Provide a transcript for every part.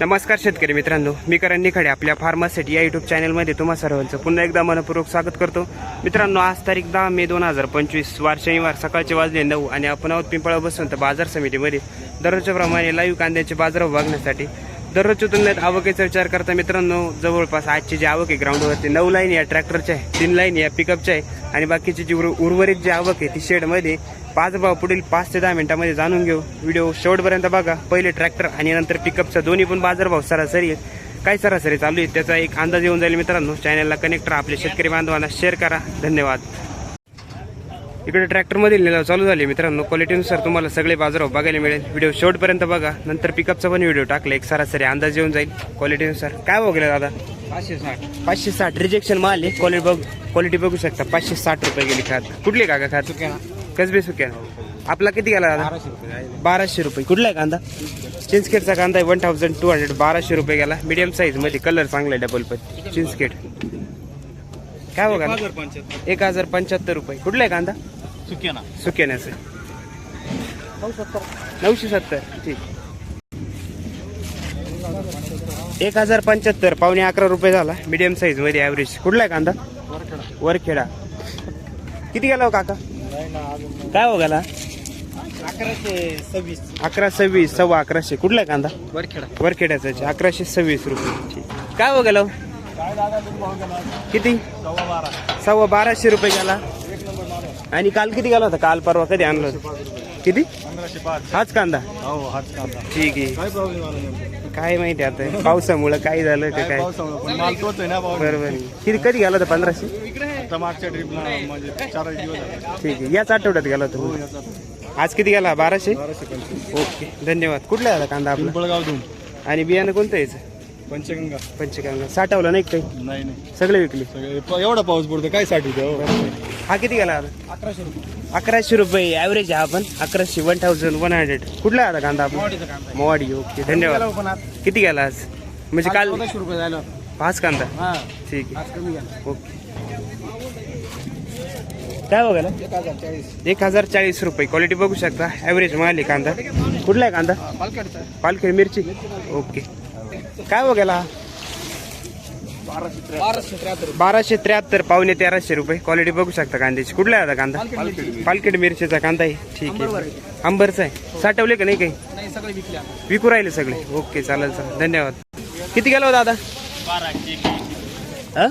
नमस्कार शेतकरी मित्रांनो मी करण निखाडे आपल्या फार्मासिटी या युट्यूब चॅनलमध्ये तुम्हा सर्वांचं पुन्हा एकदा मनपूर्वक स्वागत करतो. मित्रांनो आज तारीख दहा मे दोन हजार पंचवीस वार शनिवार सकाळचे वाजले नऊ आणि आपण आहोत पिंपळा बसवंत बाजार समितीमध्ये. दररोजच्या प्रमाणे लाईव्ह कांद्याचे बाजार बघण्यासाठी दररोजच्या तुलनेत आवकेचा विचार करता मित्रांनो जवळपास आजची जी आवक आहे ग्राउंडवरती नऊ लाईन या ट्रॅक्टरच्या आहे तीन लाईन या पिकअपच्या आहे आणि बाकीची जी उर्वरित जी आवक आहे ती शेडमध्ये पाच भाव पुढील पाच ते दहा मिनिटांमध्ये जाणून घेऊ. व्हिडिओ शेवटपर्यंत बघा. पहिले ट्रॅक्टर आणि नंतर पिकअपचा दोन्ही पण बाजारभाव सरासरी काय सरासरी चालू आहे त्याचा एक अंदाज येऊन जाईल मित्रांनो. चॅनलला कनेक्ट राहा. आपल्या शेतकरी बांधवांना शेअर करा. धन्यवाद. इकडे ट्रॅक्टरमधील निलाव चालू झाले मित्रांनो. क्वालिटीनुसार तुम्हाला सगळे बाजारभाव बघायला मिळेल. व्हिडिओ शेवटपर्यंत बघा. नंतर पिकअपचा पण व्हिडिओ टाकला. एक सरासरी अंदाज येऊन जाईल. क्वालिटीनुसार काय बघले दादा? पाचशे साठ. पाचशे साठ. रिजेक्शन माल आहे. क्वालिटी बघ क्वालिटी बघू शकता. पाचशे साठ रुपये गेली खात. कुठली काका खात? कसबे सुक्या. आपला किती गेला दादा? बाराशे रुपये कुठला आहे कांदा? चिंचखेडचा कांदा आहे वन थाउजंड टू हंड्रेड बाराशे रुपये गेला. मीडियम साईजमध्ये कलर चांगला आहे डबल पण चिंचखेड काय बघा एक हजार पंच्याहत्तर रुपये. कुठला आहे कांदा? चुक्या ना सुक्याण्याचं नऊशे सत्तर. ठीक. एक हजार पंच्याहत्तर. पावणे अकरा रुपये झाला. मीडियम साईजमध्ये ॲव्हरेज कुठला आहे कांदा? वरखेडा. किती गेला हो काका? काय हो गेला? अकराशे सव्वीस. अकरा सव्वीस सव्वा अकराशे. कुठला आहे कांदा? वरखेडा. वरखेड्याचा आहे, अकराशे सव्वीस रुपये. काय हो गेला? काय दादा तुम्ही भाव गेला? किती? सव्वा बारा. सव्वा बाराशे रुपये गेला. एक नंबर माल आहे. आणि काल किती गेला होता? काल परवा कधी आणलं होतं? किती? हाच कांदा? हो हाच कांदा. ठीक आहे. काय माहिती आता. पावसामुळं काय झालं का काय बरोबर. किती कधी गेला होता? पंधराशे? आता मागच्या ट्रिपला म्हणजे चार दिवस झाले. ठीक आहे. याच आठवड्यात गेला हो याचा आज किती गेला? बाराशे? बाराशे पंचवीस. ओके. धन्यवाद. कुठला आला कांदा आपला? पिंपळगाव धूम आणि बियाणं कोणतं यायचं पंचगंगा. पंचकांगा साठवलं नाही का काही? नाही नाही. सगळे विकले. सगळे प- एवढा पाऊस पडतो काय साठी हो. हा किती गेला अकराशे रुपये. अकराशे रुपये ॲव्हरेज आहे आपण अकराशे वन थाउजंड वन हंड्रेड कुठला आला कांदा आपला? कांदा मोवाडी ओके. धन्यवाद. किती गेला आज? म्हणजे काल रुपये झालं पाच कांदा? हा. ठीक आहे. आज कमी झालं. ओके. काय बघायला? एक हजार चाळीस एक हजार चाळीस रुपये. क्वालिटी बघू शकता. ॲव्हरेज माल आहे कांदा. कुठला आहे कांदा? पालखेड मिरची. ओके काय बघायला? बाराशे त्र्याहत्तर पावणे तेराशे रुपये. क्वालिटी बघू शकता कांद्याची. कुठला आहे आता कांदा? पालखेड मिरचीचा कांदा आहे. ठीक आहे. अंबरचा आहे. साठवले का नाही काही? नाही सगळे विकले विकू राहिले सगळे. ओके चालेल चालेल. धन्यवाद. किती गेलो दादा? अ?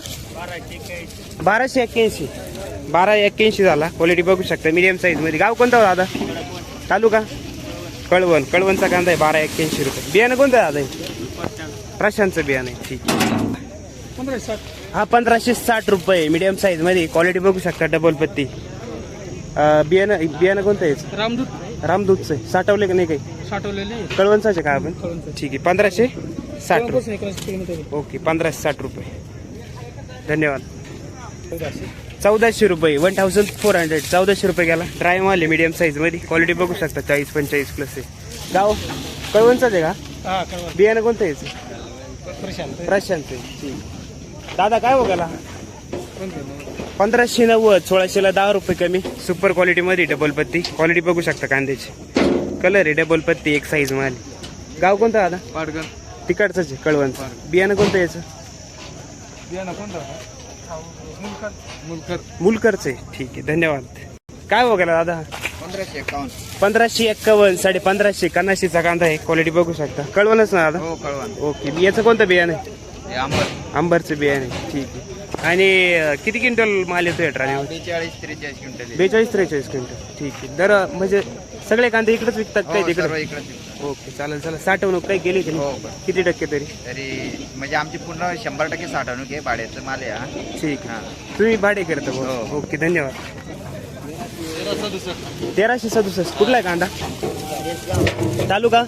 बाराशे एक्क्याऐंशी. बारा एक्क्याऐंशी झाला. क्वालिटी बघू शकता. मीडियम साईजमध्ये गाव कोणतं हो दादा? तालुका? कळवण. कळवणचा कांदा आहे बारा एक्क्याऐंशी रुपये. बियाणं कोणतं आहे दादा? हे? प्रशांतचं बियाणं आहे. ठीक आहे. हा पंधराशे साठ रुपये मीडियम साईजमध्ये क्वालिटी बघू शकता डबल पत्ती. बियाणं बियाणं कोणतं आहे? रामदूत. रामदूतचं आहे. साठवले का नाही काही? साठवलेले कळवणचाच आहे का आपण. ठीक आहे. पंधराशे साठ रुपये. ओके पंधराशे साठ रुपये. धन्यवाद. चौदाशे रुपये वन थाउजंड फोर हंड्रेड चौदाशे रुपये गेला ड्राय माल आहे मीडियम साईजमध्ये क्वालिटी बघू शकता. चाळीस पंचेचाळीस प्लस आहे. गाव कळवणचाच आहे का? हा बियाणं कोणतं यायचं प्रशांत. प्रशांत दादा काय हो गेला? कोणते पंधराशे नव्वद सोळाशेला दहा रुपये कमी. सुपर क्वालिटीमध्ये डबल पत्ती. क्वालिटी बघू शकता कांद्याची. कलर आहे डबल पत्ती एक साईज माल गाव कोणतं दादा? तिकडचंच आहे कळवणचं. बियाणं कोणतं याचं? बियाणं कोणतं मुलकर मुलकर मुलकरच आहे ठीक आहे. धन्यवाद. काय हो गेला दादा? पंधराशे एकावन्न. पंधराशे एक्कावन्न साडे पंधराशे कनाशीचा कांदा आहे. क्वालिटी बघू शकता. कळवणच ना दादा? हो कळवण ओके याचं कोणतं बियाणं आहे? हे आंबट. अंबरचं बियाणं आहे. ठीक आहे. आणि किती क्विंटल माल येतो या ट्रायवर बेचाळीस त्रेचाळीस क्विंटल बेचाळीस त्रेचाळीस क्विंटल. ठीक आहे. दर म्हणजे सगळे कांदे इकडेच विकतात काय तिकडे? इकडे ओके चालेल चालेल. साठवणूक काही केली की हो नाही बरं. किती टक्के तरी? तरी म्हणजे आमची पूर्ण शंभर टक्के साठवणूक आहे भाड्याचं माल आहे हा. ठीक आहे. हा. तुम्ही भाडे करता. हो. ओके धन्यवाद. तेराशे सदुसष्ट. कुठला आहे कांदा? तालुका?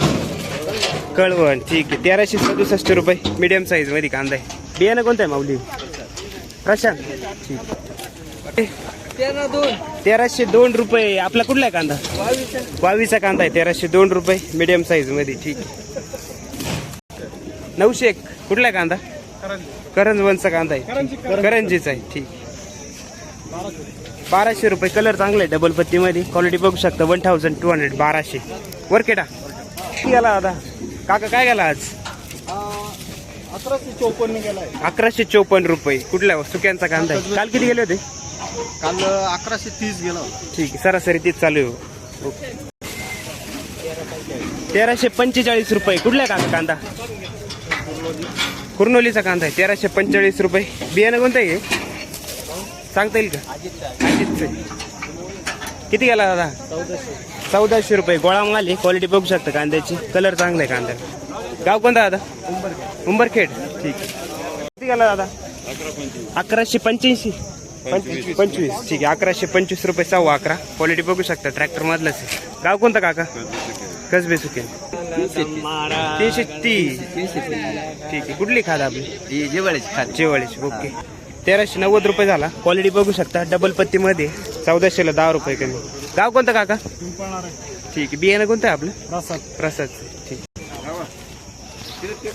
कळवण. ठीक आहे. तेराशे सदुसष्ट रुपये. मीडियम साईजमध्ये कांदा आहे. बियाणं कोणतं आहे माऊली? प्रशांत. ठीक. तेराशे दोन रुपये. आपला कुठला आहे कांदा? बावीसचा कांदा आहे. तेराशे दोन रुपये मिडियम साईजमध्ये. ठीक. नऊशे एक. कुठला आहे कांदा? करंजवनचा कांदा आहे. करंजीचा आहे. ठीक. बाराशे रुपये. कलर चांगला आहे डबल पत्तीमध्ये. क्वालिटी बघू शकता. वन थाउजंड टू हंड्रेड बाराशे. वर केटा. गेला दादा काका काय गेला आज? अकराशे चौपन्न गेलाय. अकराशे चौपन्न रुपये. कुठल्या सुक्यांचा कांदा आहे. काल किती गेले होते? काल अकराशे तीस गेला होता. ठीक आहे सरासरी तीच चालू आहे. ओके तेराशे पंचेचाळीस रुपये. कुठला कांदा कांदा? कुर्नोलीचा कांदा आहे. तेराशे पंचेचाळीस रुपये. बियाणं कोणतं आहे? सांगता येईल का? अजितचं किती गेला दादा? चौदाशे. रुपये. गोळा माल आहे. क्वालिटी बघू शकता कांद्याची. कलर चांगला आहे कांद्याला. गाव कोणता दादा? उंबरखेड. ठीक. आहे किती गेला दादा? अकराशे पंच्याऐंशी. पंचवीस. पंचवीस. ठीक आहे अकराशे पंचवीस रुपये सव्वा अकरा. क्वालिटी बघू शकता ट्रॅक्टर मधलंच आहे. गाव कोणतं काका? कसबे सुके तीनशे तीस. ठीक आहे कुठली खाद आपली? जेवाळीची खाली जेवाळीची ओके. तेराशे नव्वद रुपये झाला. क्वालिटी बघू शकता डबल पत्तीमध्ये चौदाशेला दहा रुपये कमी. गाव कोणतं काका? ठीक आहे बियाणं कोणतं आहे आपलं? प्रसाद. ठीक.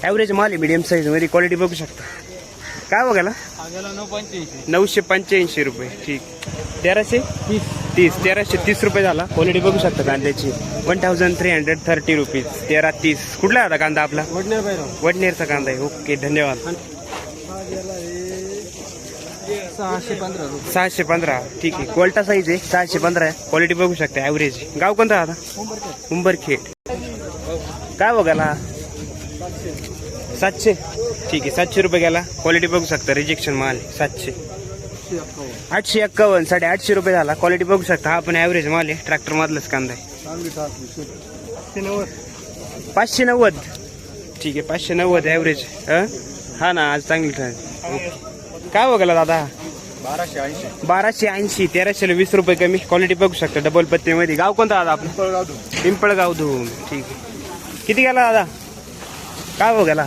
ॲव्हरेज माल आहे मिडियम साईजमध्ये क्वालिटी बघू शकता. काय बघायला नऊशे पंच्याऐंशी रुपये. ठीक. तेराशे? तीस. तीस. तेराशे तीस रुपये झाला. क्वालिटी बघू शकता कांद्याची. One thousand three hundred thirty rupees तेरा तीस. कुठला आता कांदा आपला? वडनेरचा कांदा आहे. ओके धन्यवाद. सहाशे पंधरा सहाशे पंधरा. ठीक आहे. कोल्टा साईज आहे. सहाशे पंधरा आहे. क्वालिटी बघू शकता. ॲव्हरेज गाव कोणतं आता? उंबरखेड. काय बघायला? सातशे. ठीक आहे सातशे रुपये गेला क्वालिटी बघू शकता रिजेक्शन माल सातशे. आठशे एक्कावन्न साडे आठशे रुपये झाला. क्वालिटी बघू शकता हा पण ॲव्हरेज माल आहे. ट्रॅक्टर मधलाच कांदा आहे. पाचशे नव्वद. ठीक आहे पाचशे नव्वद ॲव्हरेज हा ना आज चांगली ठरली ओके. काय बघायला दादा? बाराशे ऐंशी. बाराशे ऐंशी तेराशे वीस रुपये कमी. क्वालिटी बघू शकता डबल पत्तीमध्ये गाव कोणतं दादा आपलं? पिंपळगाव धूम. ठीक आहे. किती गेला दादा? काय हो गेला?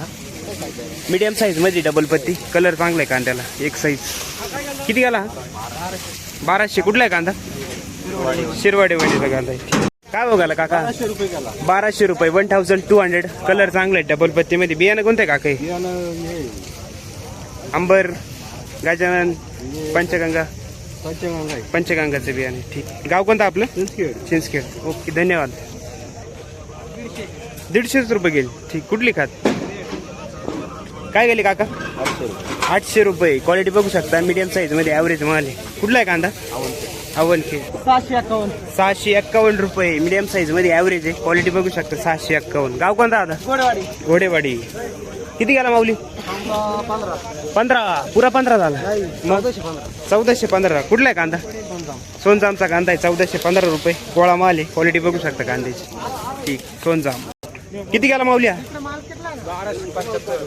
मीडियम साईजमध्ये डबल पत्ती. कलर चांगला आहे कांद्याला. एक साईज किती गेला? बाराशे. कुठला आहे कांदा? शिरवाडे वाडीचा कांदा आहे. काय गेला काका? बाराशे रुपये one thousand two hundred colour चांगला आहे डबल पत्तीमध्ये. बियाणं कोणतं आहे काका? अंबर गजानन पंचगंगा. पंचगंगा पंचगंगाचं बियाणे ठीक. गाव कोणतं आपलं. चिंचखेड ओके धन्यवाद. दीडशेच रुपये गेले. ठीक. कुठली खात? काय गेले काका? आठशे रुपये. क्वालिटी बघू शकता. मीडियम साईजमध्ये ॲव्हरेज माल आहे. कुठला आहे कांदा? अवन खेळ सहाशे अकावन्न सहाशे एक्कावन्न रुपये. मीडियम साईजमध्ये ॲव्हरेज आहे. क्वालिटी बघू शकता. सहाशे एक्कावन्न. गाव कोणता आता गोडेवाडी घोडेवाडी. किती गेला माऊली? पंधरा. पुरा पंधरा झाला. चौदाशे पंधरा. कुठला आहे कांदा? सोनजामचा कांदा आहे. चौदाशे पंधरा रुपये. गोळा माल आहे. क्वालिटी बघू शकता कांद्याची. ठीक. सोनजाम किती गेला माऊल्या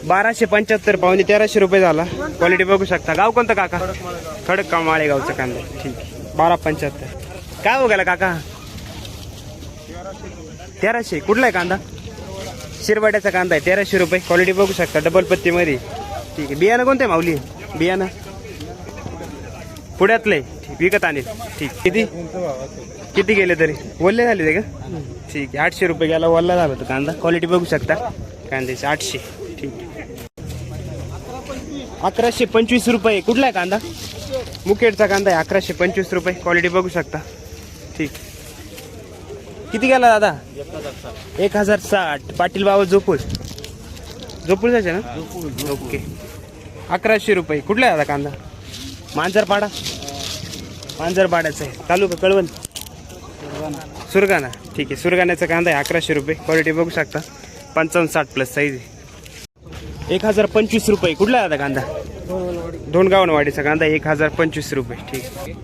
बाराशे पंच्याहत्तर पावणे तेराशे रुपये झाला. क्वालिटी बघू शकता. गाव कोणतं काका? खडक का माळेगावचा कांदा. ठीक बारा पंच्याहत्तर. काय हो गेला काका? तेराशे. कुठला आहे कांदा? शिरवाड्याचा कांदा आहे. तेराशे रुपये. क्वालिटी बघू शकता. डबल पत्तीमध्ये. ठीक आहे. बियाणं कोणतं आहे माऊली? बियाणं. पुण्यातलं. आहे विकत आणेल. ठीक. किती? किती गेले तरी? वल्ले झाले ते का? ठीक आहे. आठशे रुपये गेला वल्ला झाला तो कांदा. क्वालिटी बघू शकता. कांद्याची आठशे. ठीक. अकराशे पंचवीस रुपये. कुठला आहे कांदा? मुकेडचा कांदा आहे. अकराशे पंचवीस रुपये. क्वालिटी बघू शकता. ठीक. किती गेला दादा? एक हजार साठ. पाटील बाबा झोपूळ झोपूळ जायचे ना? ओके. अकराशे रुपये. कुठला आहे दादा कांदा? मांजरपाडा? मांजरपाड्याचा आहे. तालुका कळवण. सुरगाणा. ठीक आहे सुरगाण्याचा कांदा आहे अकराशे रुपये. क्वालिटी बघू शकता. पंचावन्न साठ प्लस साईज आहे. एक हजार पंचवीस रुपये. कुठला आहे आता कांदा? धोंडगावनवाडीचा कांदा एक हजार पंचवीस रुपये. ठीक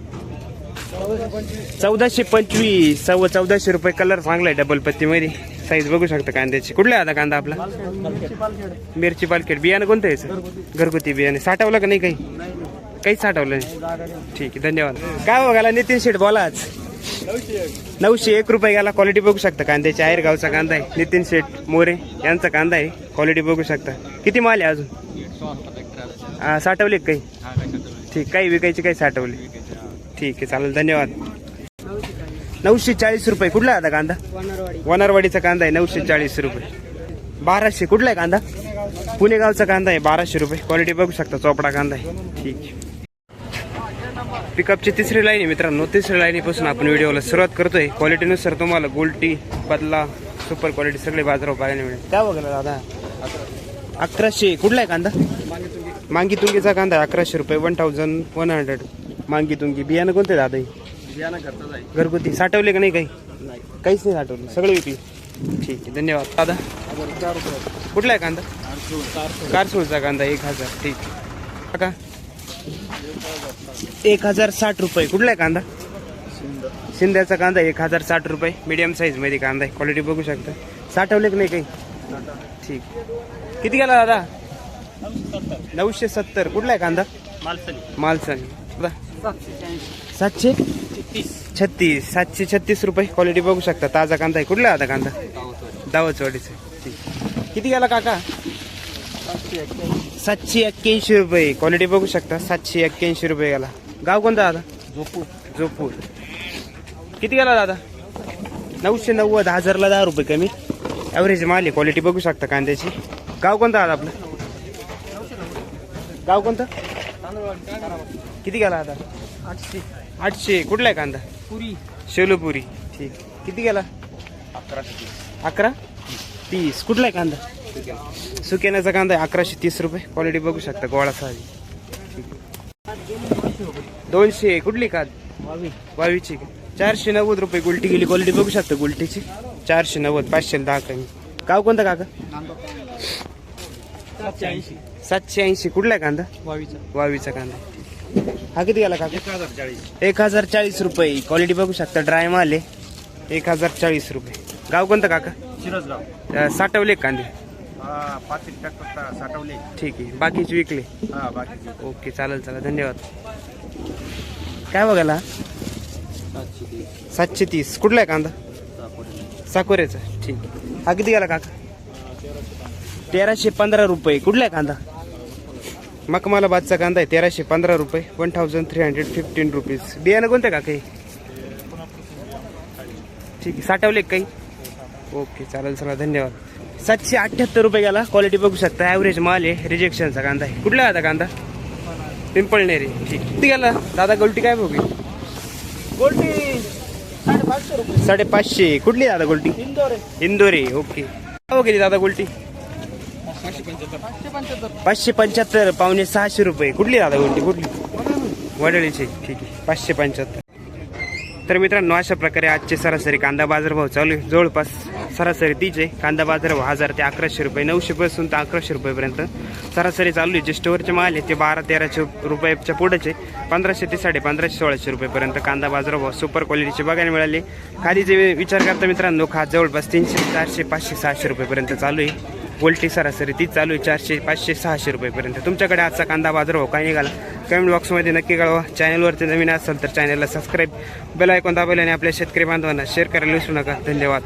चौदाशे पंचवीस सव्वा चौदाशे रुपये. कलर चांगला आहे डबल पत्तीमध्ये. साईज बघू शकता कांद्याची. कुठला आहे आता कांदा आपला? मिरची पालखेड. बियाणं कोणतं आहे सर? घरगुती बियाणे. साठवलं का नाही काही? काहीच साठवलं नाही. ठीक आहे धन्यवाद. काय बघायला नितीन शेठ बोला आज. नऊशे एक रुपये गेला क्वालिटी बघू शकता. कांद्याची आहेर गावचा कांदा आहे. नितीन शेठ मोरे यांचा कांदा आहे. क्वालिटी बघू शकता. किती माल आहे अजून? साठवले काही? ठीक काही विकायची काही साठवले. ठीक आहे चालेल धन्यवाद. नऊशे चाळीस रुपये. कुठला आता कांदा? वनारवाडीचा कांदा आहे नऊशे चाळीस रुपये. बाराशे कुठला आहे कांदा? पुणे गावचा कांदा आहे बाराशे रुपये. क्वालिटी बघू शकता चोपडा कांदा आहे. ठीक. आहे पिकअपची तिसरी लाईन आहे मित्रांनो. तिसरी लाईनीपासून आपण व्हिडिओला सुरुवात करतोय. क्वालिटीनुसार तुम्हाला गोल्टी बदला सुपर क्वालिटी सगळे बाजारावर पाहायला मिळेल. काय बघायला दादा? अकराशे कुठला आहे कांदा? मांगी तुंगीचा कांदा अकराशे रुपये वन थाउजंड वन हंड्रेड मांगी तुंगी बियाणं कोणते दादा? घरगुती. साठवले का नाही काही? नाही. काहीच नाही साठवलं. सगळं विकली. ठीक आहे धन्यवाद. दादा? कुठला आहे कांदा? कारसूळचा कांदा एक हजार. ठीक. का एक हजार साठ रुपये. कुठला आहे कांदा? शिंद्याचा कांदा एक हजार साठ रुपये. मीडियम साईजमध्ये कांदा आहे. क्वालिटी बघू शकता. साठवले की नाही काही? ठीक. किती गेला दादा? नऊशे सत्तर. कुठला आहे कांदा? मालसनी दादा सातशे छत्तीस. सातशे छत्तीस रुपये. क्वालिटी बघू शकता. ताजा कांदा आहे. कुठला आता कांदा? दावचवाडीचा. ठीक. किती गेला काका? सातशे एक्क्याऐंशी रुपये. क्वालिटी बघू शकता सातशे एक्क्याऐंशी रुपये गेला गाव कोणता दादा? झोपू जोपूर. किती गेला दादा? नऊशे नव्वद हजारला दहा रुपये कमी. ॲव्हरेज माल आहे क्वालिटी बघू शकता कांद्याची. गाव कोणता दादा आपलं? गाव कोणतं? किती गेला आता आठशे. आठशे. कुठला आहे कांदा? पुरी. शेलोपुरी. ठीक. किती गेला? अकराशे अकरा? तीस. कुठला आहे कांदा? सुकेण्याचा कांदा आहे अकराशे तीस रुपये. क्वालिटी बघू शकता गोळा साधी. दोनशे कुठली का? चारशे नव्वद रुपये गुलटी गेली. क्वालिटी बघू शकता गुलटीची. चारशे नव्वद पाचशे दहा कमी. गाव कोणतं काका? सातशे ऐंशी. सातशे ऐंशी. कुठला आहे कांदा? वावीचा. कांदा. हा किती गेला काका? एक हजार चाळीस. रुपये. क्वालिटी बघू शकता ड्राय माल आहे. एक हजार चाळीस रुपये. गाव कोणतं काका? साठवले का कांदे. पाच एक साठवले. ठीक आहे. बाकीचे विकले? हा बाकी ओके चालेल चला धन्यवाद. काय बघायला? सातशे तीस. कुठला आहे कांदा? साकोऱ्याचा ठीक हा किती गेला काका? तेराशे पंधरा रुपये. कुठला आहे कांदा? मकमालाबादचा कांदा आहे. तेराशे पंधरा रुपये. One thousand three hundred fifteen rupees बियाणं कोणतं काका हे? ठीक आहे. साठवले का काही? ओके चालेल चला. धन्यवाद. सातशे अठ्ठ्याहत्तर रुपये गेला. क्वालिटी बघू शकता. ॲव्हरेज माल आहे. रिजेक्शनचा कांदा आहे. कुठला आता कांदा? पिंपळनेरी ठीक किती गेला? दादा गोल्टी काय बघू गोल्डी साडेपाचशे कुठली दादा गोल्टी इंदोर. ओके हो गेली दादा गोल्टी पाचशे पंच्याहत्तर. पावणे सहाशे रुपये. कुठली दादा गोल्टी कुठली? वडळीची. ठीक आहे. पाचशे पंच्याहत्तर. तर मित्रांनो अशा प्रकारे आजचे सरासरी कांदा बाजारभाव चालू आहे. जवळपास सरासरी तीच. कांदा कांदा बाजारभाव हजार ते अकराशे रुपये नऊशे पासून तर अकराशे रुपयेपर्यंत सरासरी चालू आहे. जे स्टोअरचे माल आहे ते बारा तेराशे रुपयाच्या पुढेचे. पंधराशे ते साडे पंधराशे सोळाशे रुपयेपर्यंत कांदा बाजारभाव सुपर क्वालिटीचे बघायला मिळाले. खाली जे विचार करता मित्रांनो खात जवळपास तीनशे चारशे पाचशे सहाशे रुपयेपर्यंत चालू आहे. गोल्टी सरासरी ती चालू आहे चारशे पाचशे सहाशे रुपयेपर्यंत. तुमच्याकडे आजचा कांदा बाजार हो काय निघाला? कमेंट बॉक्समध्ये नक्की कळवा. चॅनलवरती नवीन असाल तर चॅनलला सबस्क्राईब बेल ऐकून दाबायला आणि आपल्या शेतकरी बांधवांना शेअर करायला विसरू नका. धन्यवाद.